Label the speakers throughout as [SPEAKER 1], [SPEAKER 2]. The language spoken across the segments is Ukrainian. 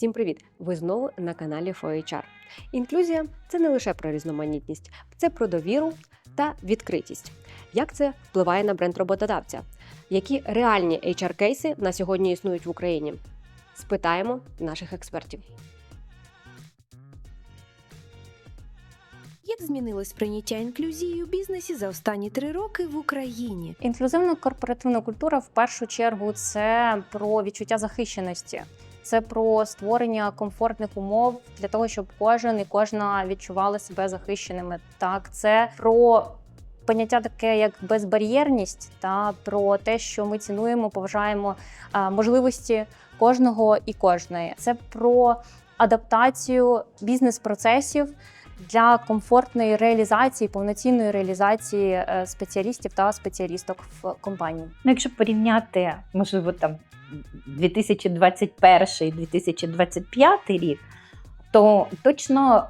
[SPEAKER 1] Всім привіт! Ви знову на каналі FOHR. Інклюзія це не лише про різноманітність, це про довіру та відкритість. Як це впливає на бренд роботодавця? Які реальні HR-кейси на сьогодні існують в Україні? Спитаємо наших експертів.
[SPEAKER 2] Як змінилось прийняття інклюзії у бізнесі за останні три роки в Україні?
[SPEAKER 3] Інклюзивна корпоративна культура в першу чергу це про відчуття захищеності. Це про створення комфортних умов для того, щоб кожен і кожна відчували себе захищеними. Так, це про поняття таке, як безбар'єрність, та про те, що ми цінуємо, поважаємо можливості кожного і кожної. Це про адаптацію бізнес-процесів для комфортної реалізації, повноцінної реалізації е, спеціалістів та спеціалісток в компанії.
[SPEAKER 4] Ну, якщо порівняти, можливо, там 2021 і 2025 рік, то точно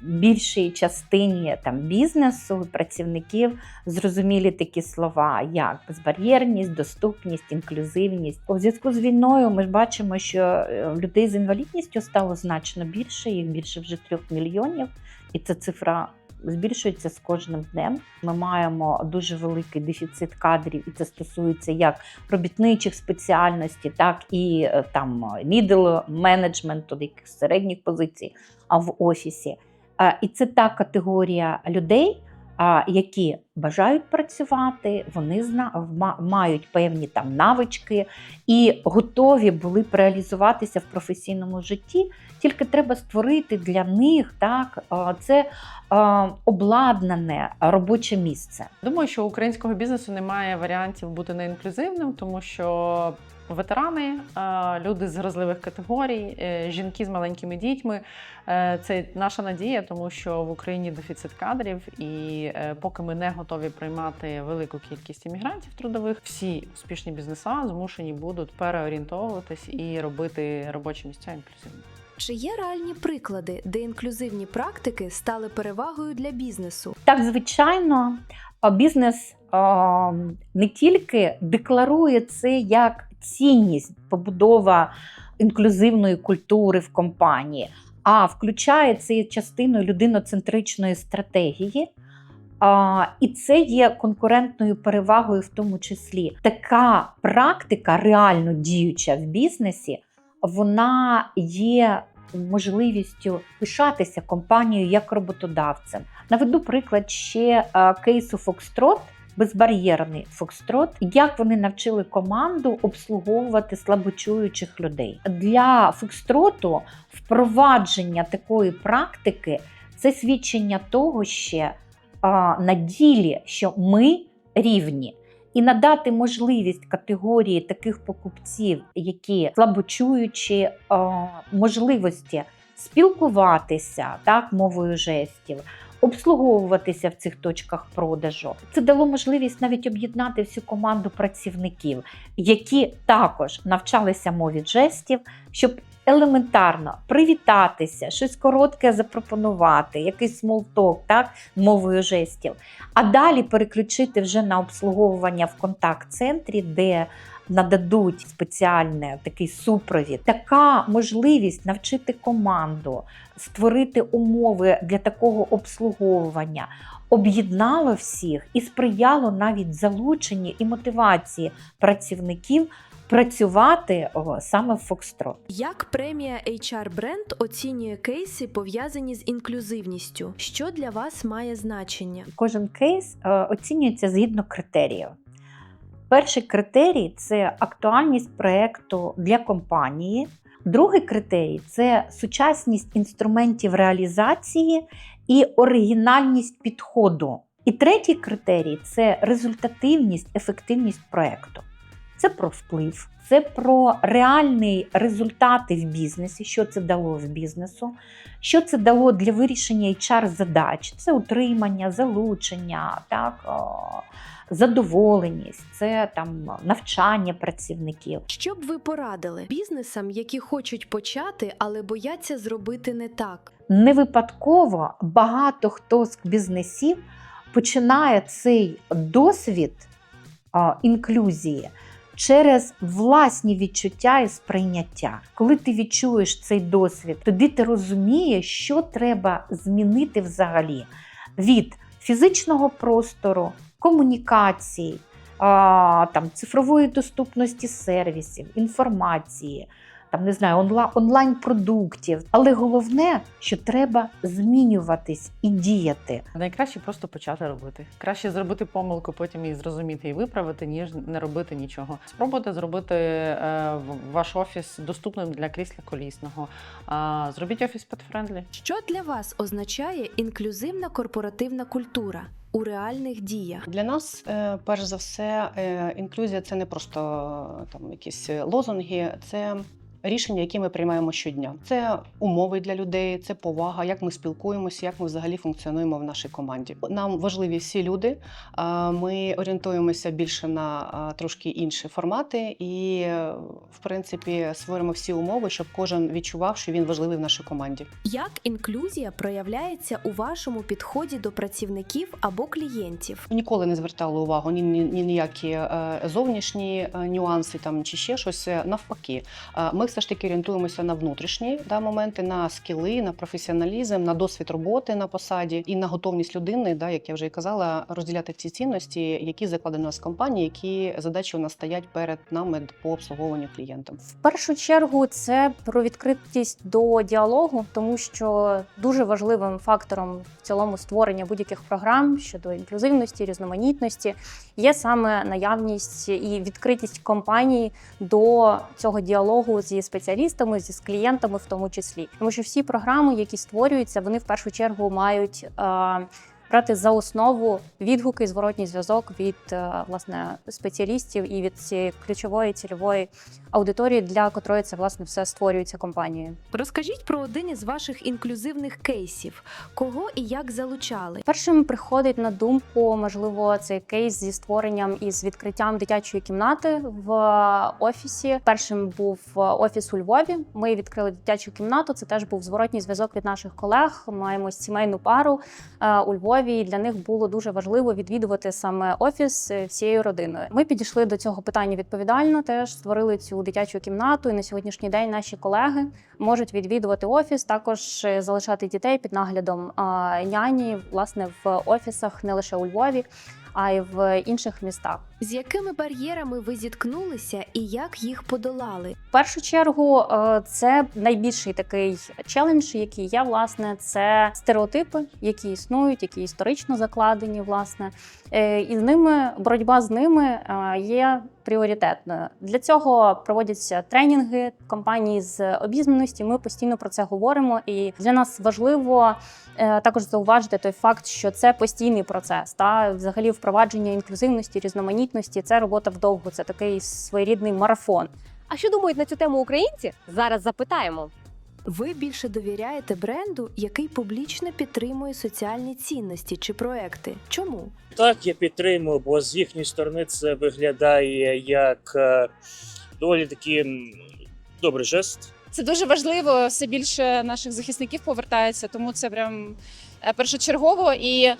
[SPEAKER 4] більшій частині там бізнесу працівників зрозумілі такі слова, як безбар'єрність, доступність, інклюзивність. У зв'язку з війною ми ж бачимо, що е, людей з інвалідністю стало значно більше, їх більше вже трьох мільйонів, і ця цифра збільшується з кожним днем. Ми маємо дуже великий дефіцит кадрів, і це стосується як робітничих спеціальностей, так і е, там middle менеджменту, яких середніх позицій а в офісі. Е, І це та категорія людей, які бажають працювати, вони мають певні там навички і готові були б реалізуватися в професійному житті. Тільки треба створити для них так, це обладнане робоче місце.
[SPEAKER 5] Думаю, що українського бізнесу немає варіантів бути неінклюзивним, тому що ветерани, люди з вразливих категорій, е, жінки з маленькими дітьми е, це наша надія, тому що в Україні дефіцит кадрів, і е, поки ми не готові приймати велику кількість іммігрантів трудових, всі успішні бізнеса змушені будуть переорієнтовуватись і робити робочі місця інклюзивними.
[SPEAKER 2] Чи є реальні приклади, де інклюзивні практики стали перевагою для бізнесу?
[SPEAKER 4] Так, звичайно, бізнес не тільки декларує це як цінність, побудова інклюзивної культури в компанії, а включає це частиною людиноцентричної стратегії. А, і це є конкурентною перевагою, в тому числі. Така практика, реально діюча в бізнесі, вона є можливістю пишатися компанією як роботодавцем. Наведу приклад ще е, кейсу Фокстрот. Безбар'єрний Фокстрот, як вони навчили команду обслуговувати слабочуючих людей для Фокстроту впровадження такої практики це свідчення того ще на ділі, що ми рівні, і надати можливість категорії таких покупців, які слабочуючі, можливості спілкуватися так, мовою жестів. Обслуговуватися в цих точках продажу це дало можливість навіть об'єднати всю команду працівників, які також навчалися мові жестів, щоб елементарно привітатися, щось коротке запропонувати, якийсь смолток, так, мовою жестів. А далі переключити вже на обслуговування в контакт-центрі, де нададуть спеціальний такий супровід. Така можливість навчити команду, створити умови для такого обслуговування. Об'єднало всіх і сприяло навіть залученню і мотивації працівників працювати о, саме в Фокстрот.
[SPEAKER 2] Як премія HR Brand оцінює кейси, пов'язані з інклюзивністю? Що для вас має значення?
[SPEAKER 4] Кожен кейс е, оцінюється згідно критеріїв. Перший критерій це актуальність проєкту для компанії. Другий критерій це сучасність інструментів реалізації і оригінальність підходу. І третій критерій це результативність, ефективність проєкту. Це про вплив, це про реальні результати в бізнесі, що це дало в бізнесу, що це дало для вирішення HR-задач, це утримання, залучення, так, о, задоволеність, це там навчання працівників.
[SPEAKER 2] Що б ви порадили бізнесам, які хочуть почати, але бояться зробити не так?
[SPEAKER 4] Не випадково багато хто з бізнесів починає цей досвід інклюзії через власні відчуття і сприйняття. Коли ти відчуєш цей досвід, тоді ти розумієш, що треба змінити взагалі від фізичного простору, комунікації, там, цифрової доступності сервісів, інформації, там, не знаю, онла- онлайн-продуктів. Але головне, що треба змінюватись і діяти.
[SPEAKER 5] Найкраще просто почати робити. Краще зробити помилку, потім її зрозуміти і виправити, ніж не робити нічого. Спробуйте зробити е, ваш офіс доступним для крісла колісного. А, зробіть офіс петфрендлі.
[SPEAKER 2] Що для вас означає інклюзивна корпоративна культура у реальних діях?
[SPEAKER 6] Для нас, е, перш за все, е, інклюзія це не просто е, там якісь лозунги, це рішення, які ми приймаємо щодня. Це умови для людей, це повага, як ми спілкуємося, як ми взагалі функціонуємо в нашій команді. Нам важливі всі люди. Ми орієнтуємося більше на трошки інші формати, і в принципі створимо всі умови, щоб кожен відчував, що він важливий в нашій команді.
[SPEAKER 2] Як інклюзія проявляється у вашому підході до працівників або клієнтів?
[SPEAKER 6] Ніколи не звертали увагу ні, ні, ні ніякі е, зовнішні е, нюанси там чи ще щось. Е, Навпаки, ми все ж таки орієнтуємося на внутрішні да, моменти, на скіли, на професіоналізм, на досвід роботи на посаді і на готовність людини, да, як я вже і казала, розділяти ці цінності, які закладені у нас в компанії, які задачі у нас стоять перед нами по обслуговуванню клієнтам.
[SPEAKER 3] В першу чергу це про відкритість до діалогу, тому що дуже важливим фактором в цілому створення будь-яких програм щодо інклюзивності, різноманітності є саме наявність і відкритість компанії до цього діалогу зі спеціалістами, зі з клієнтами, в тому числі, тому що всі програми, які створюються, вони в першу чергу мають. е, Брати за основу відгуки, зворотній зв'язок від е, власне спеціалістів і від цієї ключової цільової аудиторії, для котрої це власне все створюється компанією.
[SPEAKER 2] Розкажіть про один із ваших інклюзивних кейсів, кого і як залучали.
[SPEAKER 3] Першим приходить на думку, можливо, цей кейс зі створенням і з відкриттям дитячої кімнати в офісі. Першим був офіс у Львові. Ми відкрили дитячу кімнату. Це теж був зворотній зв'язок від наших колег. Маємо сімейну пару е, у Львові. І для них було дуже важливо відвідувати саме офіс е, всією родиною. Ми підійшли до цього питання відповідально. Теж створили цю дитячу кімнату. І на сьогоднішній день наші колеги можуть відвідувати офіс, також е, залишати дітей під наглядом няні, власне, в офісах не лише у Львові, а й в інших містах.
[SPEAKER 2] З якими бар'єрами ви зіткнулися і як їх подолали?
[SPEAKER 3] В першу чергу, е, це найбільший такий челендж, який є, власне, це стереотипи, які існують, які історично закладені, власне, Е, і з ними боротьба з ними е, є пріоритетною. Для цього проводяться тренінги компанії з обізнаності. Ми постійно про це говоримо, і для нас важливо. Також зауважити той факт, що це постійний процес, та взагалі впровадження інклюзивності, різноманітності це робота вдовго, це такий своєрідний марафон.
[SPEAKER 1] А що думають на цю тему українці? Зараз запитаємо.
[SPEAKER 2] Ви більше довіряєте бренду, який публічно підтримує соціальні цінності чи проекти. Чому?
[SPEAKER 7] Так, я підтримую, бо з їхньої сторони це виглядає як е, доволі такий добрий жест.
[SPEAKER 8] Це дуже важливо. Все більше наших захисників повертається, тому це прям е, першочергово. І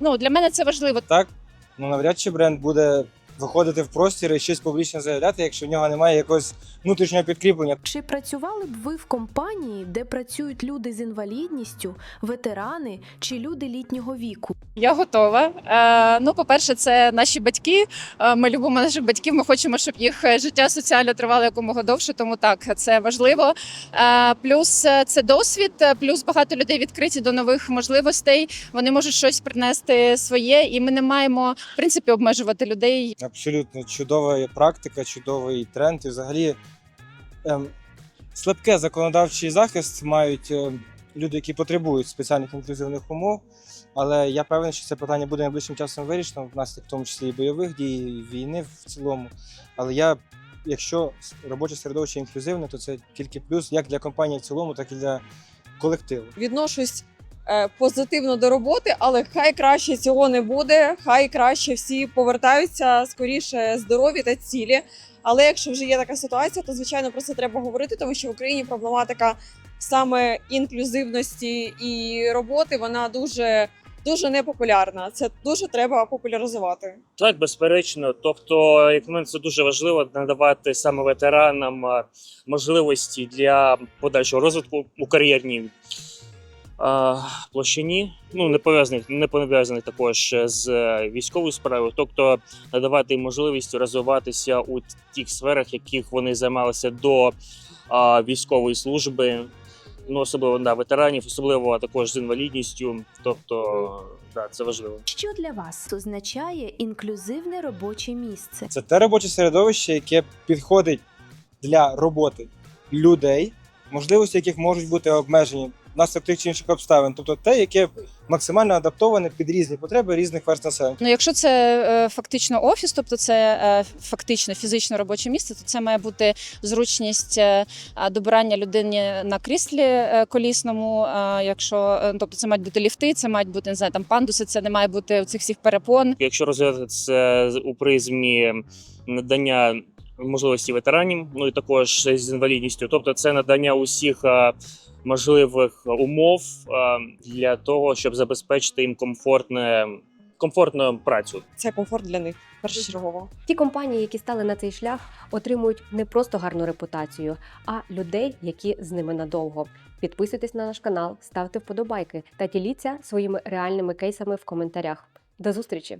[SPEAKER 8] ну для мене це важливо.
[SPEAKER 9] так, ну навряд чи бренд буде виходити в простір і щось публічно заявляти, якщо в нього немає якогось внутрішнього підкріплення.
[SPEAKER 2] Чи працювали б ви в компанії, де працюють люди з інвалідністю, ветерани чи люди літнього віку?
[SPEAKER 8] Я готова. Е, ну, по-перше, це наші батьки. Е, ми любимо наших батьків. Ми хочемо, щоб їх життя соціально тривало якомога довше. Тому так це важливо. Е, плюс е, це досвід, е, плюс багато людей відкриті до нових можливостей. Вони можуть щось принести своє, і ми не маємо в принципі обмежувати людей.
[SPEAKER 9] Абсолютно чудова практика, чудовий тренд. І взагалі ем, слабке законодавчий захист мають ем, люди, які потребують спеціальних інклюзивних умов. Але я певен, що це питання буде найближчим часом вирішено, внаслідок в тому числі і бойових дій, і війни в цілому. Але я, якщо робоче середовище інклюзивне, то це тільки плюс як для компанії в цілому, так і для колективу.
[SPEAKER 10] відношусь позитивно до роботи, але хай краще цього не буде. Хай краще всі повертаються скоріше здорові та цілі. Але якщо вже є така ситуація, то звичайно про це треба говорити, тому що в Україні проблематика саме інклюзивності і роботи вона дуже дуже непопулярна. Це дуже треба популяризувати.
[SPEAKER 7] Так, безперечно. Тобто, як на мене, це дуже важливо надавати саме ветеранам можливості для подальшого розвитку у кар'єрній площині. Ну не пов'язаних, не пов'язаних також з е, військовою справою, тобто надавати їм можливість розвиватися у тих сферах, яких вони займалися до а, військової служби. Ну, особливо да, ветеранів, особливо також з інвалідністю. Тобто, да, це важливо.
[SPEAKER 2] Що для вас означає інклюзивне робоче місце?
[SPEAKER 9] Це те робоче середовище, яке підходить для роботи людей, можливості яких можуть бути обмежені внаслідок тих чи інших обставин. Тобто те, яке максимально адаптоване під різні потреби різних верст населення.
[SPEAKER 8] Ну, якщо це е, фактично офіс, тобто це е, фактично фізично робоче місце, то це має бути зручність е, добирання людині на кріслі е, колісному. е, Якщо е, тобто це мають бути ліфти, це мають бути не знаю, там пандуси, це не має бути цих всіх перепон.
[SPEAKER 7] Якщо розглядати це у призмі надання можливості ветеранів, ну і також з інвалідністю, тобто це надання усіх можливих умов для того, щоб забезпечити їм комфортне, комфортну працю.
[SPEAKER 10] Це комфорт для них першочергово.
[SPEAKER 1] Ті компанії, які стали на цей шлях, отримують не просто гарну репутацію, а людей, які з ними надовго. Підписуйтесь на наш канал, ставте вподобайки та діліться своїми реальними кейсами в коментарях. До зустрічі!